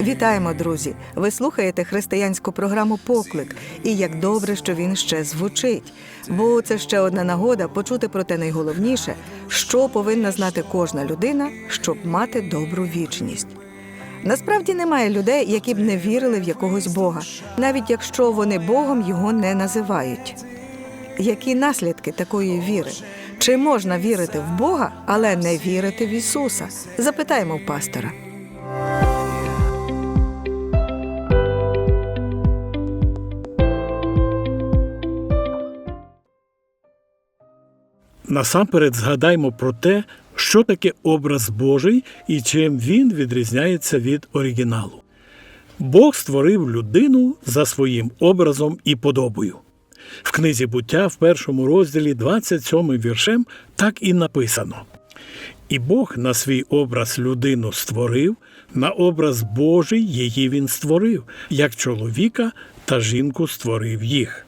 Вітаємо, друзі! Ви слухаєте християнську програму Поклик. І як добре, що він ще звучить. Бо це ще одна нагода почути про те найголовніше, що повинна знати кожна людина, щоб мати добру вічність. Насправді немає людей, які б не вірили в якогось Бога, навіть якщо вони Богом його не називають. Які наслідки такої віри? Чи можна вірити в Бога, але не вірити в Ісуса? Запитаємо в пастора. Насамперед згадаймо про те, що таке образ Божий і чим він відрізняється від оригіналу. Бог створив людину за своїм образом і подобою. В книзі буття в першому розділі 27 віршем так і написано. І Бог на свій образ людину створив, на образ Божий її він створив, як чоловіка та жінку створив їх.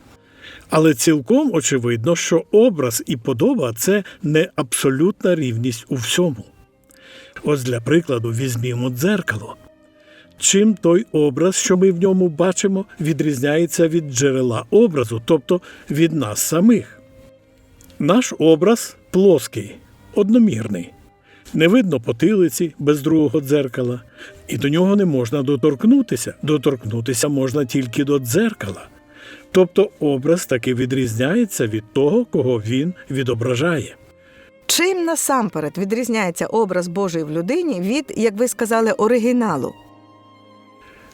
Але цілком очевидно, що образ і подоба це не абсолютна рівність у всьому. Ось для прикладу візьмімо дзеркало. Чим той образ, що ми в ньому бачимо, відрізняється від джерела образу, тобто від нас самих. Наш образ плоский, одномірний. Не видно потилиці без другого дзеркала, і до нього не можна доторкнутися. Доторкнутися можна тільки до дзеркала. Тобто образ таки відрізняється від того, кого він відображає. Чим насамперед відрізняється образ Божий в людині від, як ви сказали, оригіналу?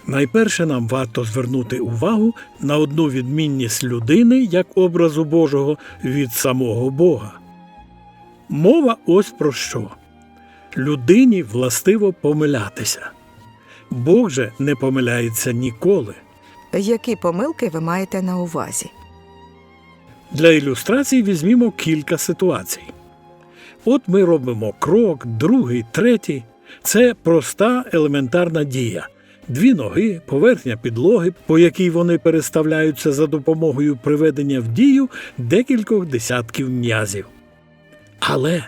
Найперше нам варто звернути увагу на одну відмінність людини як образу Божого від самого Бога. Мова ось про що. Людині властиво помилятися. Бог же не помиляється ніколи. Які помилки ви маєте на увазі? Для ілюстрації візьмімо кілька ситуацій. От ми робимо крок, другий, третій. Це проста елементарна дія. Дві ноги, поверхня підлоги, по якій вони переставляються за допомогою приведення в дію декількох десятків м'язів. Але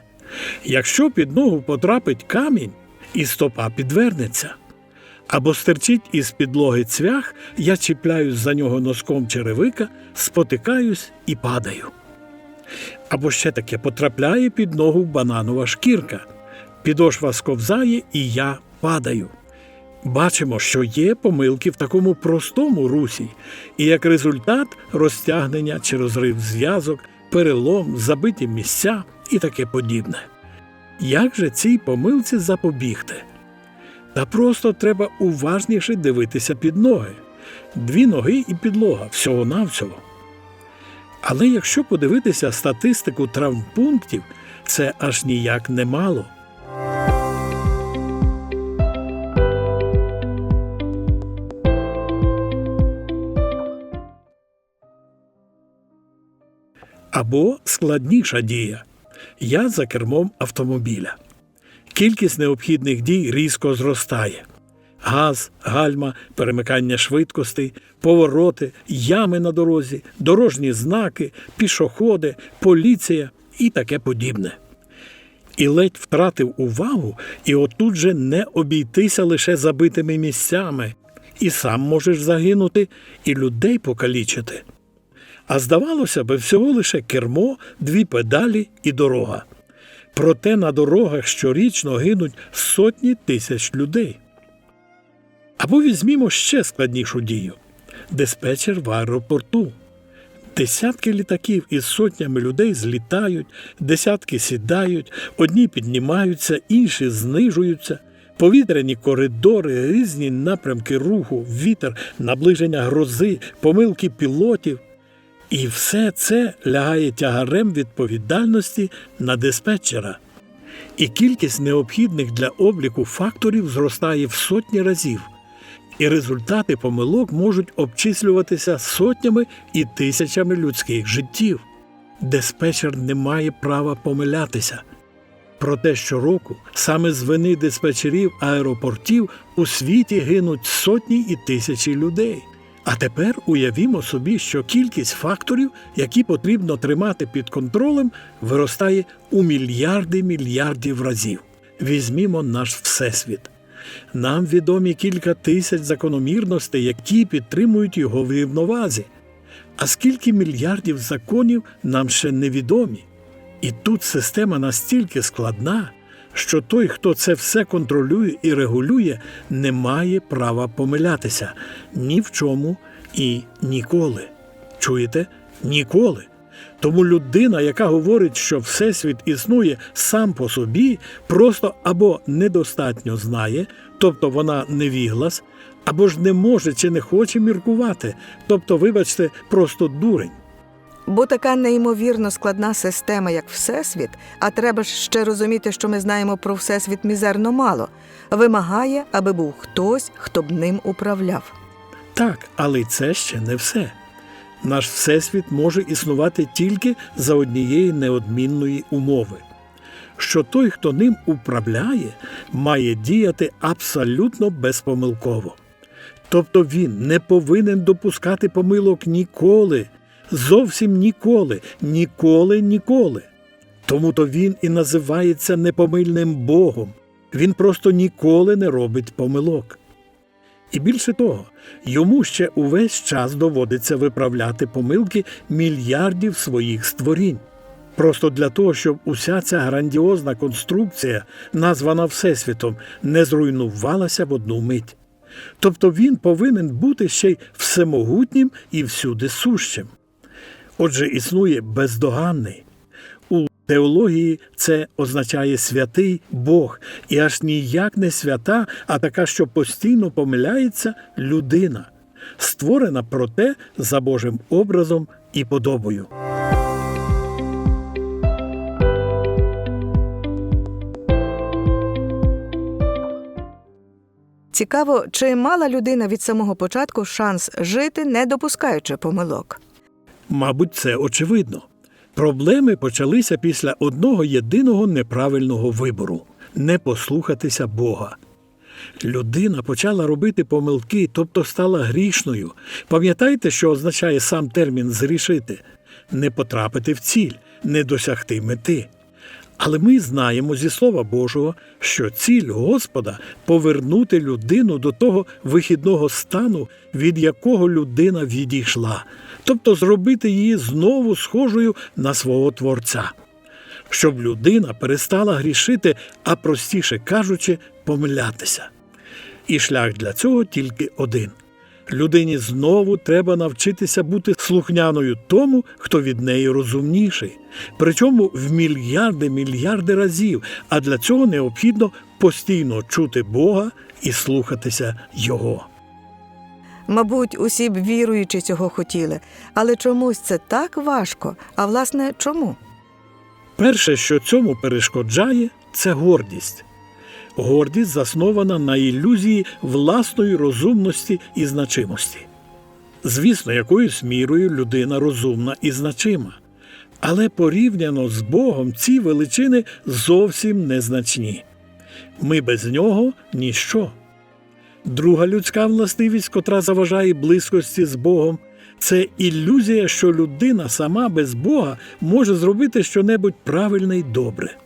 якщо під ногу потрапить камінь, і стопа підвернеться, або стерчить із підлоги цвях, я чіпляюсь за нього носком черевика, спотикаюсь і падаю. Або ще таке потрапляє під ногу бананова шкірка, підошва сковзає, і я падаю. Бачимо, що є помилки в такому простому русі, і як результат розтягнення чи розрив зв'язок, перелом, забиті місця і таке подібне. Як же цій помилці запобігти? Та просто треба уважніше дивитися під ноги. Дві ноги і підлога всього-навсього. Але якщо подивитися статистику травмпунктів, це аж ніяк немало. Або складніша дія. Я за кермом автомобіля. Кількість необхідних дій різко зростає. Газ, гальма, перемикання швидкостей, повороти, ями на дорозі, дорожні знаки, пішоходи, поліція і таке подібне. І ледь втратив увагу, і отут же не обійтися лише забитими місцями, і сам можеш загинути, і людей покалічити. А здавалося би, всього лише кермо, дві педалі і дорога. Проте на дорогах щорічно гинуть сотні тисяч людей. Або візьмімо ще складнішу дію диспетчер в аеропорту. Десятки літаків із сотнями людей злітають, десятки сідають, одні піднімаються, інші знижуються. Повітряні коридори, різні напрямки руху, вітер, наближення грози, помилки пілотів. І все це лягає тягарем відповідальності на диспетчера. І кількість необхідних для обліку факторів зростає в сотні разів, і результати помилок можуть обчислюватися сотнями і тисячами людських життів. Диспетчер не має права помилятися. Проте щороку саме з вини диспетчерів аеропортів у світі гинуть сотні і тисячі людей. А тепер уявімо собі, що кількість факторів, які потрібно тримати під контролем, виростає у мільярди мільярдів разів. Візьмімо наш всесвіт. Нам відомі кілька тисяч закономірностей, які підтримують його в рівновазі. А скільки мільярдів законів нам ще невідомі. І тут система настільки складна, що той, хто це все контролює і регулює, не має права помилятися ні в чому і ніколи. Чуєте? Ніколи. Тому людина, яка говорить, що Всесвіт існує сам по собі, просто або недостатньо знає, тобто вона невіглас, або ж не може чи не хоче міркувати, тобто, вибачте, просто дурень. Бо така неймовірно складна система, як Всесвіт, а треба ж ще розуміти, що ми знаємо про Всесвіт мізерно мало, вимагає, аби був хтось, хто б ним управляв. Так, але це ще не все. Наш Всесвіт може існувати тільки за однієї неодмінної умови, що той, хто ним управляє, має діяти абсолютно безпомилково. Тобто він не повинен допускати помилок ніколи, зовсім ніколи, ніколи, ніколи. Тому то він і називається непомильним Богом. Він просто ніколи не робить помилок. І більше того, йому ще увесь час доводиться виправляти помилки мільярдів своїх створінь. Просто для того, щоб уся ця грандіозна конструкція, названа Всесвітом, не зруйнувалася в одну мить. Тобто він повинен бути ще й всемогутнім і всюди сущим. Отже, існує бездоганний. У теології це означає святий Бог, і аж ніяк не свята, а така, що постійно помиляється людина, створена проте за Божим образом і подобою. Цікаво, чи мала людина від самого початку шанс жити, не допускаючи помилок. Мабуть, це очевидно. Проблеми почалися після одного єдиного неправильного вибору не послухатися Бога. Людина почала робити помилки, тобто стала грішною. Пам'ятаєте, що означає сам термін зрішити? Не потрапити в ціль, не досягти мети. Але ми знаємо зі Слова Божого, що ціль Господа повернути людину до того вихідного стану, від якого людина відійшла, тобто зробити її знову схожою на свого Творця, щоб людина перестала грішити, а простіше кажучи, помилятися. І шлях для цього тільки один. Людині знову треба навчитися бути слухняною тому, хто від неї розумніший, причому в мільярди мільярди разів, а для цього необхідно постійно чути Бога і слухатися Його. Мабуть, усі б віруючи цього хотіли, але чомусь це так важко. А власне, чому? Перше, що цьому перешкоджає, це гордість. Гордість заснована на ілюзії власної розумності і значимості. Звісно, якоюсь мірою людина розумна і значима, але порівняно з Богом ці величини зовсім незначні. Ми без нього ніщо. Друга людська властивість, котра заважає близькості з Богом, це ілюзія, що людина сама без Бога може зробити щонебудь правильне й добре.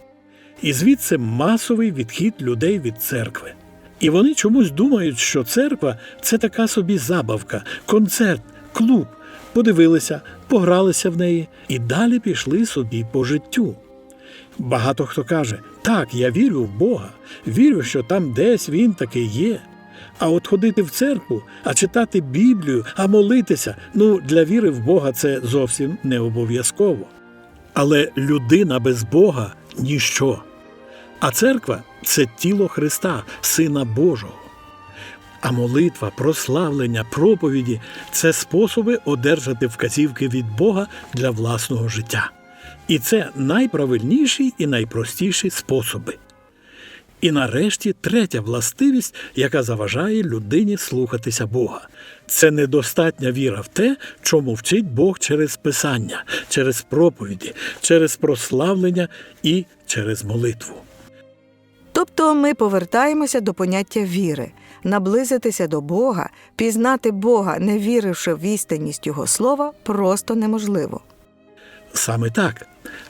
І звідси масовий відхід людей від церкви. І вони чомусь думають, що церква це така собі забавка, концерт, клуб. Подивилися, погралися в неї і далі пішли собі по життю. Багато хто каже: так, я вірю в Бога, вірю, що там десь він таки є. А от ходити в церкву, а читати Біблію, а молитися ну для віри в Бога це зовсім не обов'язково. Але людина без Бога ніщо. А церква це тіло Христа, Сина Божого. А молитва, прославлення, проповіді це способи одержати вказівки від Бога для власного життя. І це найправильніші і найпростіші способи. І нарешті третя властивість, яка заважає людині слухатися Бога. Це недостатня віра в те, чому вчить Бог через Писання, через проповіді, через прославлення і через молитву. то ми повертаємося до поняття віри. Наблизитися до Бога, пізнати Бога, не віривши в істинність Його слова, просто неможливо. Саме так.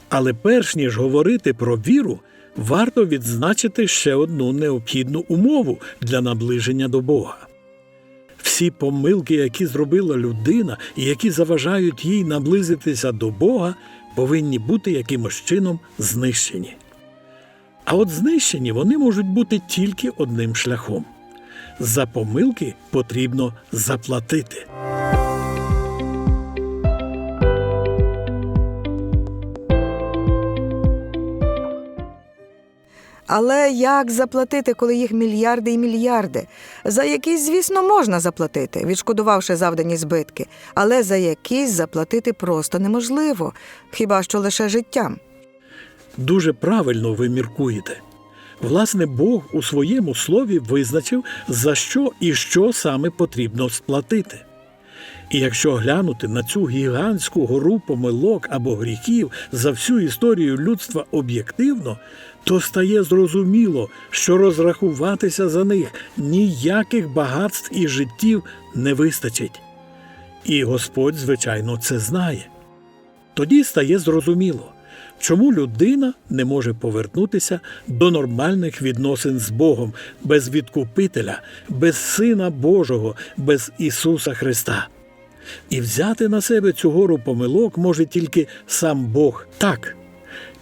Але перш ніж говорити про віру, варто відзначити ще одну необхідну умову для наближення до Бога. Всі помилки, які зробила людина і які заважають їй наблизитися до Бога, повинні бути якимось чином знищені. А от знищені вони можуть бути тільки одним шляхом. За помилки потрібно заплатити. Але як заплатити, коли їх мільярди і мільярди? За якісь, звісно, можна заплатити, відшкодувавши завдані збитки, але за якісь заплатити просто неможливо, хіба що лише життям. Дуже правильно ви міркуєте. Власне, Бог у своєму слові визначив, за що і що саме потрібно сплатити. І якщо глянути на цю гігантську гору помилок або гріхів за всю історію людства об'єктивно, то стає зрозуміло, що розрахуватися за них ніяких багатств і життів не вистачить. І Господь, звичайно, це знає. Тоді стає зрозуміло, чому людина не може повернутися до нормальних відносин з Богом без відкупителя, без Сина Божого, без Ісуса Христа. І взяти на себе цю гору помилок може тільки сам Бог так.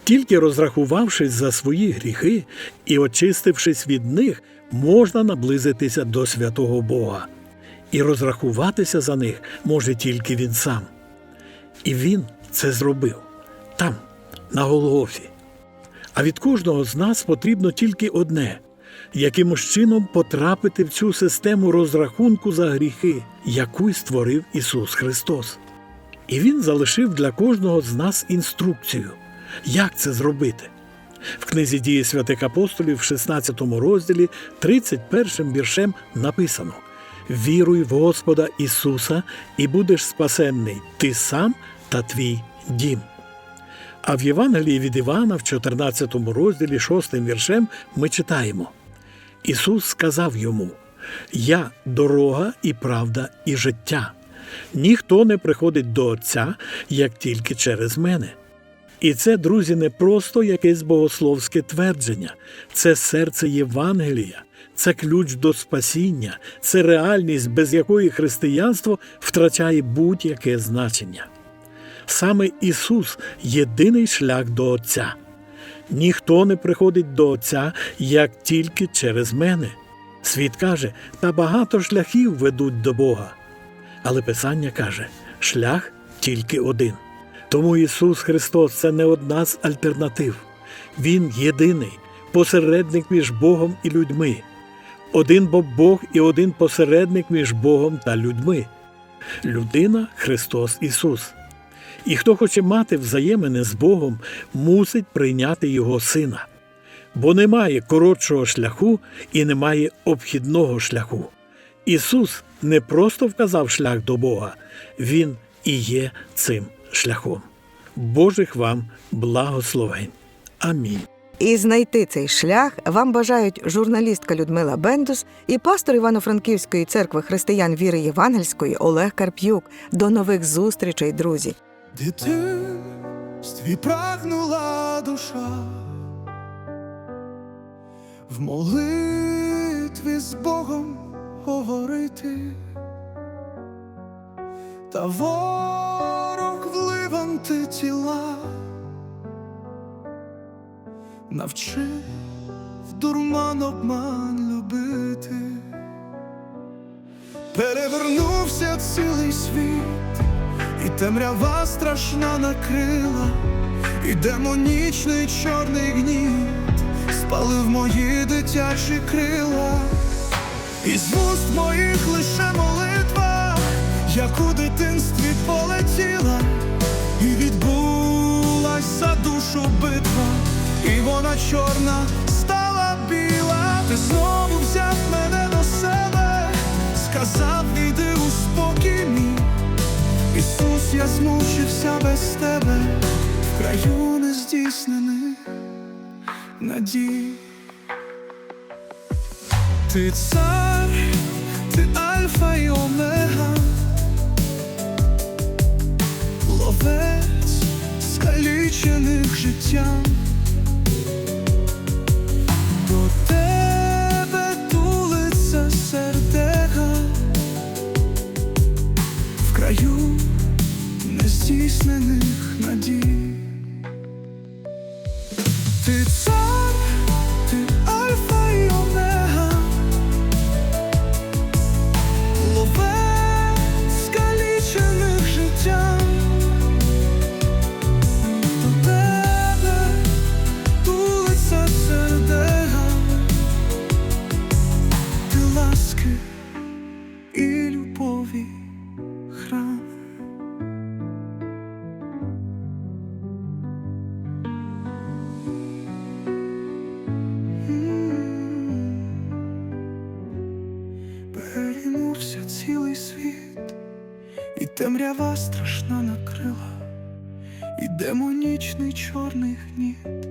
Тільки розрахувавшись за свої гріхи і очистившись від них, можна наблизитися до святого Бога. І розрахуватися за них може тільки він сам. І він це зробив там, на Голгофі. А від кожного з нас потрібно тільки одне якимось чином потрапити в цю систему розрахунку за гріхи, яку створив Ісус Христос. І Він залишив для кожного з нас інструкцію, як це зробити. В книзі дії святих апостолів, в 16 розділі, 31 віршем написано: Віруй в Господа Ісуса, і будеш спасенний ти сам та твій дім. А в Євангелії від Івана, в 14 розділі, 6 віршем, ми читаємо: Ісус сказав йому: Я дорога і правда, і життя. Ніхто не приходить до Отця, як тільки через мене. І це, друзі, не просто якесь богословське твердження, це серце Євангелія, це ключ до спасіння, це реальність, без якої християнство втрачає будь-яке значення. Саме Ісус єдиний шлях до Отця. Ніхто не приходить до Отця, як тільки через мене. Світ каже, та багато шляхів ведуть до Бога. Але Писання каже, шлях тільки один. Тому Ісус Христос це не одна з альтернатив. Він єдиний посередник між Богом і людьми. Один бо Бог і один посередник між Богом та людьми. Людина Христос Ісус. І хто хоче мати взаємини з Богом, мусить прийняти Його Сина. Бо немає коротшого шляху і немає обхідного шляху. Ісус не просто вказав шлях до Бога, Він і є цим шляхом. Божих вам благословень. Амінь. І знайти цей шлях вам бажають журналістка Людмила Бендус і пастор Івано-Франківської церкви християн віри Євангельської Олег Карп'юк. До нових зустрічей, друзі! Дитинстві прагнула душа, в молитві з Богом говорити, та ворог вливам ти тіла, навчив в дурман обман любити, перевернувся цілий світ. І темрява страшна накрила, і демонічний чорний гніт спалив мої дитячі крила, і з вуст моїх лише молитва, як у дитинстві полетіла, за душу битва, і вона чорна стала біла, ти знову взяв мене до себе, сказав, іди у спокій мій. Ісус, я змучився без тебе в краю нездійснених надій. Ти цар, ти альфа і омега, ловець скалічених життям. Темрява страшна накрила, і демонічний чорний гніт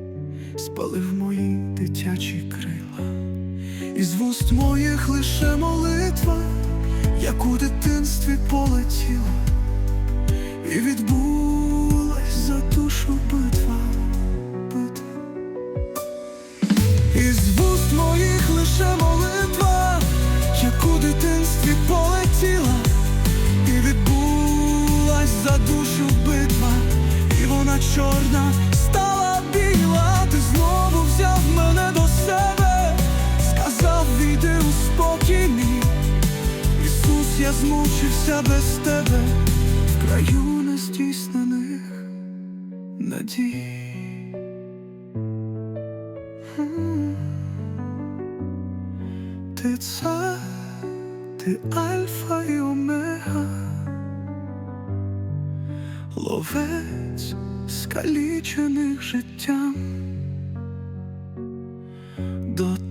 спалив мої дитячі крила, і з вуст моїх лише молитва, як у дитинстві полетіла, і відбулась змучився без тебе в краю нездійснених надій. Ти цар, ти альфа і омега, ловець скалічених життям. До